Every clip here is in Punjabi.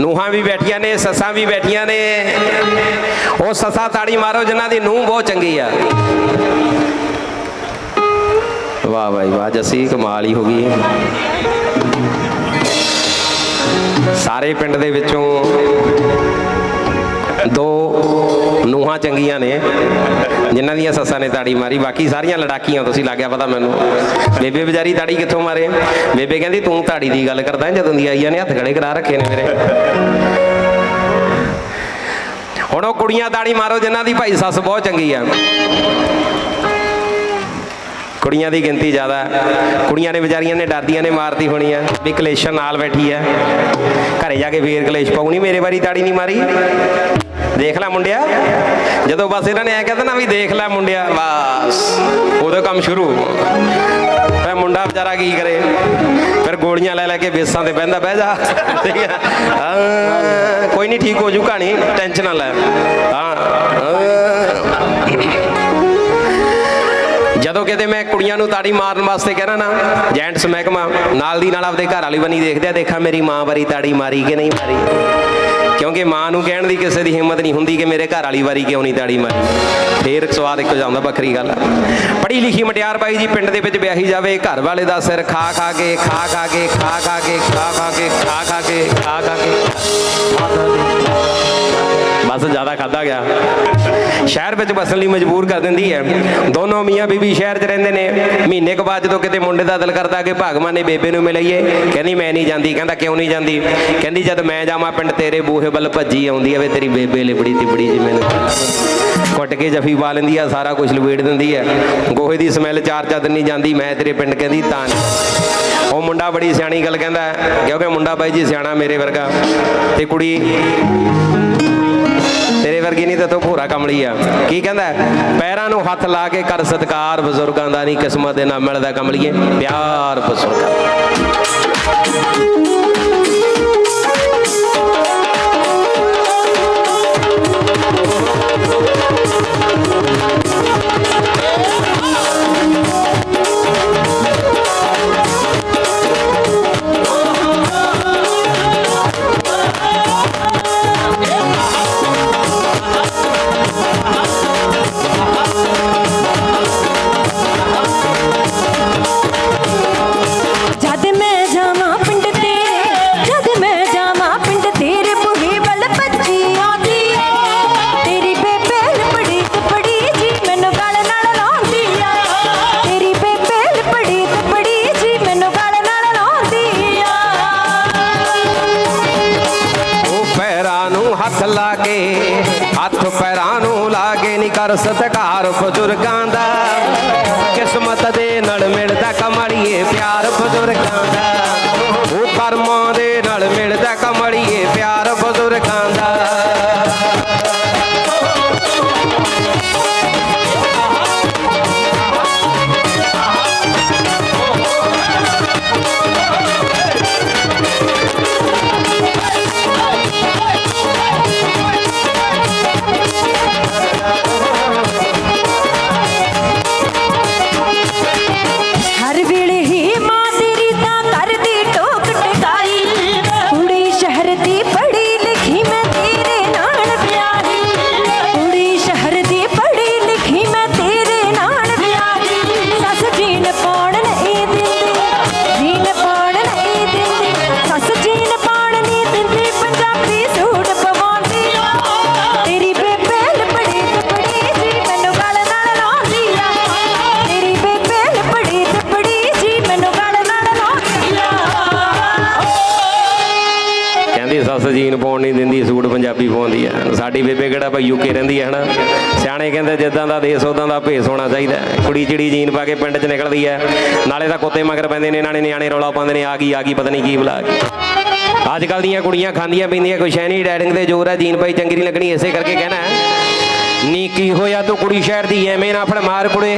ਨੂਹਾਂ ਵੀ ਬੈਠੀਆਂ ਨੇ, ਸੱਸਾਂ ਵੀ ਬੈਠੀਆਂ ਨੇ। ਉਹ ਸੱਸਾਂ ਤਾੜੀ ਮਾਰੋ, ਜਿਨ੍ਹਾਂ ਦੀ ਨੂੰਹ ਬਹੁਤ ਚੰਗੀ ਆ। ਵਾਹ ਭਾਈ ਵਾਹ, ਜੱਸੀ ਕਮਾਲ ਹੀ ਹੋ ਗਈ ਸਾਰੇ ਪਿੰਡ ਦੇ ਵਿੱਚੋਂ ਦੋ ਨੂਹਾਂ ਚੰਗੀਆਂ ਨੇ, ਜਿਨ੍ਹਾਂ ਦੀਆਂ ਸੱਸਾਂ ਨੇ ਤਾੜੀ ਮਾਰੀ। ਬਾਕੀ ਸਾਰੀਆਂ ਲੜਾਕੀਆਂ, ਤੁਸੀਂ ਲੱਗਿਆ ਪਤਾ ਮੈਨੂੰ। ਬੇਬੇ ਵਿਚਾਰੀ ਤਾੜੀ ਕਿੱਥੋਂ ਮਾਰੇ? ਬੇਬੇ ਕਹਿੰਦੀ, ਤੂੰ ਤਾੜੀ ਦੀ ਗੱਲ ਕਰਦਾ ਜਦੋਂ ਦੀ ਆਈਆਂ ਨੇ ਹੱਥ ਖੜੇ ਕਰਾ ਰੱਖੇ ਨੇ ਮੇਰੇ। ਹੁਣ ਉਹ ਕੁੜੀਆਂ ਤਾੜੀ ਮਾਰੋ, ਜਿਨ੍ਹਾਂ ਦੀ ਭਾਈ ਸੱਸ ਬਹੁਤ ਚੰਗੀ ਆ। ਕੁੜੀਆਂ ਦੀ ਗਿਣਤੀ ਜ਼ਿਆਦਾ ਕੁੜੀਆਂ ਨੇ ਵਿਚਾਰੀਆਂ ਨੇ ਡਰਦੀਆਂ ਨੇ ਮਾਰਦੀ ਹੋਣੀ ਆ। ਵੀ ਕਲੇਸ਼ਾਂ ਨਾਲ ਬੈਠੀ ਆ। ਘਰੇ ਜਾ ਕੇ ਫੇਰ ਕਲੇਸ਼ ਪਾਉਣੀ ਮੇਰੇ ਵਾਰੀ ਤਾੜੀ ਨਹੀਂ ਮਾਰੀ। ਦੇਖ ਲੈ ਮੁੰਡਿਆ। ਜਦੋਂ ਬਸ ਇਹਨਾਂ ਨੇ ਐ ਕਹਿੰਦਾ ਨਾ ਵੀ ਦੇਖ ਲੈ ਮੁੰਡਿਆ। ਬਸ, ਉਦੋਂ ਕੰਮ ਸ਼ੁਰੂ। ਫਿਰ ਮੁੰਡਾ ਵਿਚਾਰਾ ਕੀ ਕਰੇ? ਫਿਰ ਗੋਲੀਆਂ ਲੈ ਲੈ ਕੇ ਬੇਸਾਂ ਤੇ ਬਹਿੰਦਾ, ਬਹਿ ਜਾ। ਠੀਕ ਹੈ। ਕੋਈ ਨਹੀਂ ਠੀਕ ਹੋ ਜੂ ਕਹਾਣੀ, ਟੈਨਸ਼ਨ ਨਾ ਲੈ। ਹਾਂ। ਜਦੋਂ ਕਿਤੇ ਮੈਂ ਕੁੜੀਆਂ ਨੂੰ ਤਾੜੀ ਮਾਰਨ ਵਾਸਤੇ ਕਹਿਣਾ ਨਾ, ਜੈਂਟਸ ਮਹਿਕਮਾ, ਨਾਲ ਦੀ ਨਾਲ ਆਪਦੇ ਘਰ ਵਾਲੀ ਬਣੀ ਦੇਖਦੇ ਆ, ਦੇਖਾਂ ਮੇਰੀ ਮਾਂ ਵਾਰੀ ਤਾੜੀ ਮਾਰੀ ਕਿ ਨਹੀਂ ਮਾਰੀ। ਕਿਉਂਕਿ ਮਾਂ ਨੂੰ ਕਹਿਣ ਦੀ ਕਿਸੇ ਦੀ ਹਿੰਮਤ ਨਹੀਂ ਹੁੰਦੀ ਕਿ ਮੇਰੇ ਘਰ ਵਾਲੀ ਵਾਰੀ ਕਿਉਂ ਨਹੀਂ ਤਾੜੀ ਮਾਰੀ। ਫੇਰ ਸਵਾਦ ਇੱਕੋ ਜਾਂਦਾ ਵੱਖਰੀ ਗੱਲ ਆ। ਪੜ੍ਹੀ ਲਿਖੀ ਮਟਿਆਰ ਬਾਈ ਜੀ, ਪਿੰਡ ਦੇ ਵਿੱਚ ਵਿਆਹੀ ਜਾਵੇ, ਘਰ ਵਾਲੇ ਦਾ ਸਿਰ ਖਾ ਖਾ ਕੇ, ਖਾ ਖਾ ਕੇ, ਖਾ ਖਾ ਕੇ, ਖਾ ਖਾ ਕੇ, ਖਾ ਖਾ ਕੇ, ਖਾ ਖਾ ਕੇ। ਬਸ ਜ਼ਿਆਦਾ ਖਾਦਾ ਗਿਆ। ਸ਼ਹਿਰ ਵਿੱਚ ਵਸਣ ਲਈ ਮਜਬੂਰ ਕਰ ਦਿੰਦੀ ਹੈ। ਦੋਨੋਂ ਮੀਆਂ ਬੀਬੀ ਸ਼ਹਿਰ 'ਚ ਰਹਿੰਦੇ ਨੇ। ਮਹੀਨੇ ਕੁ ਬਾਅਦ ਜਦੋਂ ਕਿਤੇ ਮੁੰਡੇ ਦਾ ਦਿਲ ਕਰਦਾ ਕਿ ਭਗਵਾਨ ਨੇ ਬੇਬੇ ਨੂੰ ਮਿਲਈਏ, ਕਹਿੰਦੀ, ਮੈਂ ਨਹੀਂ ਜਾਂਦੀ। ਕਹਿੰਦਾ, ਕਿਉਂ ਨਹੀਂ ਜਾਂਦੀ? ਕਹਿੰਦੀ, ਜਦ ਮੈਂ ਜਾਵਾਂ ਪਿੰਡ ਤੇਰੇ ਬੂਹੇ ਵੱਲ ਭੱਜੀ ਆਉਂਦੀ ਆ, ਵੇ ਤੇਰੀ ਬੇਬੇ ਲਿਬੜੀ ਤਿਬੜੀ ਜੀ ਮੈਨੂੰ ਕੁੱਟ ਕੇ ਜਫੀ ਪਾ ਲੈਂਦੀ ਆ, ਸਾਰਾ ਕੁਝ ਲਵੇੜ ਦਿੰਦੀ ਆ। ਗੋਹੇ ਦੀ ਸਮੈਲ ਚਾਰ ਚਾਰ ਦਿਨ ਨਹੀਂ ਜਾਂਦੀ, ਮੈਂ ਤੇਰੇ ਪਿੰਡ ਕਹਿੰਦੀ ਤਾਂ ਨਹੀਂ। ਉਹ ਮੁੰਡਾ ਬੜੀ ਸਿਆਣੀ ਗੱਲ ਕਹਿੰਦਾ, ਕਿਉਂਕਿ ਮੁੰਡਾ ਬਾਈ ਜੀ ਸਿਆਣਾ ਮੇਰੇ ਵਰਗਾ। ਤੇ ਕੁੜੀ ਤੇਰੇ ਵਰਗੀ ਨਹੀਂ ਤਾਂ ਤੂੰ ਭੋਰਾ ਕਮਲੀ ਆ। ਕੀ ਕਹਿੰਦਾ ਪੈਰਾਂ ਨੂੰ ਹੱਥ ਲਾ ਕੇ ਕਰ ਸਤਕਾਰ, ਬਜ਼ੁਰਗਾਂ ਦਾ ਨਹੀਂ ਕਿਸਮਤ ਦੇ ਨਾਲ ਮਿਲਦਾ ਕਮਲੀਏ। ਪਿਆਰ ਬਜ਼ੁਰਗਾਂ ਕਰ ਸਤਕਾਰ ਬਜ਼ੁਰਗਾਂ ਦਾ। ਕਿਸਮਤ ਦੇ ਨਾਲ ਮਿਲਦਾ ਕਮੜੀਏ ਪਿਆਰ ਬਜ਼ੁਰਗਾਂ ਦਾ। ਉਹ ਕਰਮਾਂ ਕਹਿੰਦੀ ਸੱਸ ਜੀਨ ਪਾਉਣ ਨਹੀਂ ਦਿੰਦੀ, ਸੂਟ ਪੰਜਾਬੀ ਪਾਉਂਦੀ ਆ। ਸਾਡੀ ਬੇਬੇ ਕਿਹੜਾ ਭਾਈ ਯੂਕੇ ਰਹਿੰਦੀ ਹੈ ਹਨਾ? ਸਿਆਣੇ ਕਹਿੰਦੇ ਜਿੱਦਾਂ ਦਾ ਦੇਸ਼ ਉਦਾਂ ਦਾ ਭੇਸ ਹੋਣਾ ਚਾਹੀਦਾ। ਕੁੜੀ ਚਿੜੀ ਜੀਨ ਪਾ ਕੇ ਪਿੰਡ 'ਚ ਨਿਕਲਦੀ ਹੈ ਨਾਲੇ ਤਾਂ ਕੁੱਤੇ ਮਗਰ ਪੈਂਦੇ ਨੇ ਇਹਨਾਂ ਨੇ ਨਿਆਣੇ ਰੌਲਾ ਪਾਉਂਦੇ ਨੇ, ਆ ਗਈ ਆ ਗਈ, ਪਤਾ ਨਹੀਂ ਕੀ ਬੁਲਾ ਕੇ। ਅੱਜ ਕੱਲ ਦੀਆਂ ਕੁੜੀਆਂ ਖਾਂਦੀਆਂ ਪੀਂਦੀਆਂ, ਕੋਈ ਸ਼ੈਨੀ ਡੈਡਿੰਗ ਦੇ ਜ਼ੋਰ ਹੈ ਜੀਨ ਪਾਈ ਚੰਗੀ ਨਹੀਂ ਲੱਗਣੀ, ਇਸੇ ਕਰਕੇ ਕਹਿਣਾ ਨੀ ਕੀ ਹੋਇਆ ਤੂੰ ਕੁੜੀ ਸ਼ਹਿਰ ਦੀ, ਐਵੇਂ ਨਾ ਫੜ ਮਾਰ ਕੁੜੇ।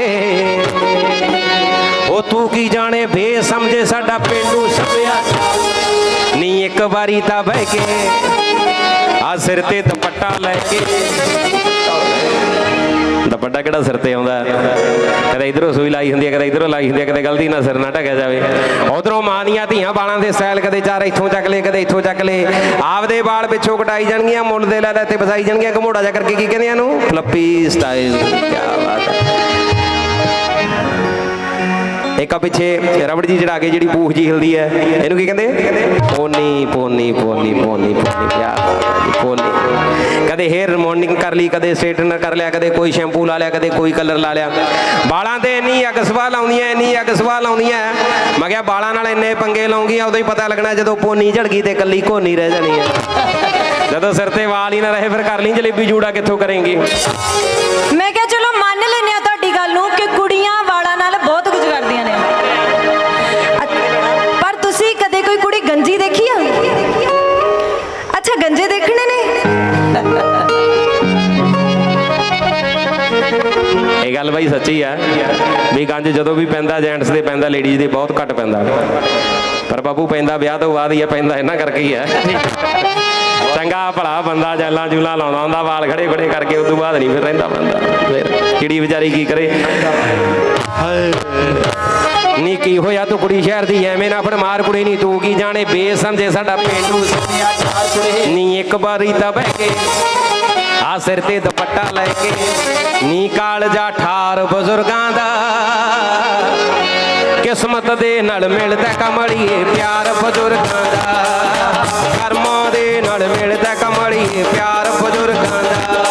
ਉਹ ਤੂੰ ਕੀ ਜਾਣੇ ਬੇ ਸਮਝੇ ਸਾਡਾ ਪਿੰਡੂ ਸਭਿਆਚਾਰ ਨੀ ਇੱਕ ਵਾਰੀ ਤਾਂ ਬਹਿ ਕੇ ਆ ਸਿਰ ਤੇ ਦੁਪੱਟਾ ਲੈ ਕੇ। ਦੁਪੱਟਾ ਕਿਹੜਾ ਸਿਰ ਤੇ ਆਉਂਦਾ? ਕਦੇ ਇਧਰੋਂ ਸੂਈ ਲਾਈ ਹੁੰਦੀ ਹੈ ਕਦੇ ਇਧਰੋਂ ਲਾਈ ਹੁੰਦੀ ਹੈ ਕਦੇ ਗਲਤੀ ਨਾਲ ਸਿਰ ਨਾ ਢਕਿਆ ਜਾਵੇ। ਉਧਰੋਂ ਮਾਂ ਦੀਆਂ ਧੀਆਂ ਬਾਲਾਂ ਦੇ ਸਟਾਈਲ ਕਦੇ ਚਾਰ ਇੱਥੋਂ ਚੱਕ ਲਏ, ਕਦੇ ਇੱਥੋਂ ਚੱਕ ਲਏ। ਆਪਦੇ ਵਾਲ ਪਿੱਛੋਂ ਕਟਾਈ ਜਾਣਗੀਆਂ, ਮੁੱਲ ਦੇ ਲੈ ਲੈ ਤੇ ਵਸਾਈ ਜਾਣਗੀਆਂ, ਘਮੋੜਾ ਜਾ ਕਰਕੇ ਕੀ ਕਹਿੰਦੇ ਇਹਨੂੰ? ਫਲੱਪੀ ਸਟਾਈਲ ਕੀ ਬਾਤ ਹੈ। ਇੱਕ ਆ ਪਿੱਛੇ ਰਬੜ ਜੀ ਚੜਾ ਕੇ ਜਿਹੜੀ ਪੂਖ ਜੀ ਹਿਲਦੀ ਹੈ, ਇਹਨੂੰ ਕੀ ਕਹਿੰਦੇ? Pony pony pony pony pony, ਪਿਆਰ ਪੋਨੀ। ਕਦੇ ਹੇਅਰ ਰਿਮੋਨਿੰਗ ਕਰ ਲਈ, ਕਦੇ ਸਟ੍ਰੇਟਨਰ ਕਰ ਲਿਆ, ਕਦੇ ਕੋਈ ਸ਼ੈਂਪੂ ਲਾ ਲਿਆ, ਕਦੇ ਕੋਈ ਕਲਰ ਲਾ ਲਿਆ। ਬਾਲਾਂ ਤੇ ਇੰਨੀ ਅੱਗ ਸਵਾਹ ਲਾਉਂਦੀਆਂ ਇੰਨੀ ਅੱਗ ਸਵਾਹ ਲਾਉਂਦੀਆਂ ਮੈਂ ਕਿਹਾ ਬਾਲਾਂ ਨਾਲ ਇੰਨੇ ਪੰਗੇ ਲਾਉਂਗੀਆਂ ਉਦੋਂ ਹੀ ਪਤਾ ਲੱਗਣਾ ਜਦੋਂ ਪੋਨੀ ਝੜ ਗਈ ਤੇ ਕੱਲੀ ਘੋਨੀ ਰਹਿ ਜਾਣੀ ਹੈ। ਜਦੋਂ ਸਿਰ ਤੇ ਵਾਲ ਹੀ ਨਾ ਰਹੇ, ਫਿਰ ਕਰ ਲਈ ਜਲੇਬੀ ਜੂੜਾ ਕਿੱਥੋਂ ਕਰੇਂਗੀ? ਇਹ ਗੱਲ ਬਾਈ ਸੱਚੀ ਆ, ਵੀ ਗੰਜ ਜਦੋਂ ਵੀ ਪੈਂਦਾ ਜੈਂਟਸ ਦੇ ਪੈਂਦਾ ਲੇਡੀਜ਼ ਦੇ ਬਹੁਤ ਘੱਟ ਪੈਂਦਾ। ਪਰ ਬਾਪੂ ਪੈਂਦਾ ਵਿਆਹ ਤੋਂ ਬਾਅਦ ਹੀ ਆ, ਪੈਂਦਾ ਇਹਨਾਂ ਕਰਕੇ ਹੀ ਆ। ਚੰਗਾ ਭਲਾ ਬੰਦਾ ਜੈਲਾਂ ਜੂਲਾਂ ਲਾਉਣਾ ਹੁੰਦਾ, ਵਾਲ ਖੜੇ ਖੜੇ ਕਰਕੇ ਉਸ ਤੋਂ ਬਾਅਦ ਨਹੀਂ ਫਿਰ ਰਹਿੰਦਾ ਬੰਦਾ। ਫਿਰ ਕਿੜੀ ਵਿਚਾਰੀ ਕੀ ਕਰੇ? ਨੀ ਕੀ ਹੋਇਆ ਤੂੰ ਕੁੜੀ ਸ਼ਹਿਰ ਦੀ, ਐਵੇਂ ਨਾ ਫੜ ਮਾਰ ਕੁੜੀ ਨਹੀਂ ਤੂੰ ਕੀ ਜਾਣੇ? ਬੇਸਮਝੇ ਸਾਡਾ ਪੇਂਡੂ ਸੱਭਿਆਚਾਰ ਕੁੜੇ। ਨੀ ਇੱਕ ਵਾਰੀ ਤਾਂ ਬਹਿ ਕੇ ਆ ਸਿਰ ਤੇ ਦੁਪੱਟਾ ਲੈ ਕੇ ਨੀ ਕਾਲ ਜਾ ਠਾਰ ਬਜ਼ੁਰਗਾਂ ਦਾ। ਕਿਸਮਤ ਦੇ ਨਾਲ ਮਿਲਦਾ ਕਮਲੀਏ ਪਿਆਰ ਬਜ਼ੁਰਗਾਂ ਦਾ। ਕਰਮਾਂ ਦੇ ਨਾਲ ਮਿਲਦਾ ਕਮਲੀਏ ਪਿਆਰ ਬਜ਼ੁਰਗਾਂ ਦਾ।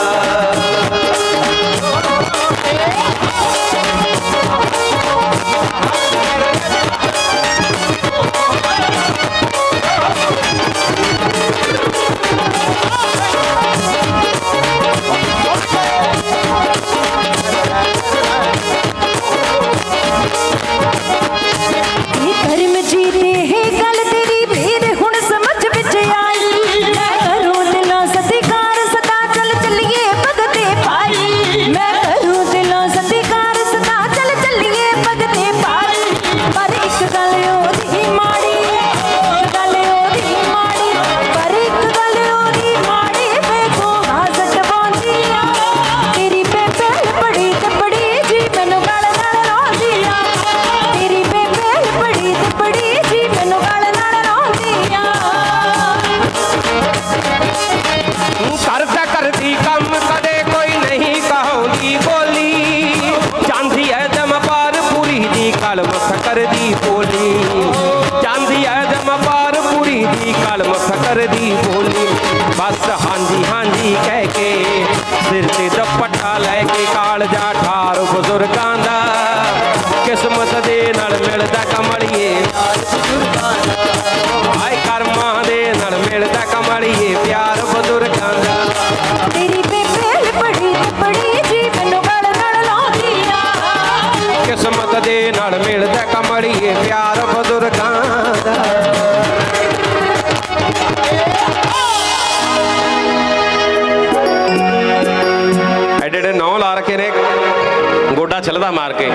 ਪਾਰ ਦੀ ਕਲਮ ਫਕਰ ਦੀ ਬੋਲੀ। ਬਸ ਹਾਂਜੀ ਹਾਂਜੀ ਕਹਿ ਕੇ ਸਿਰ ਤੇ ਦੁਪੱਟਾ ਲੈ ਕੇ ਕਾਲਜਾ ਠਾਰ ਬਜ਼ੁਰਗਾਂ ਦਾ। ਕਿਸਮਤ ਦੇ ਨਾਲ ਮਿਲਦਾ ਕਮਲੀਏ ਬਜ਼ੁਰਗਾਂ ਛਲਦਾ ਮਾਰ ਕੇ।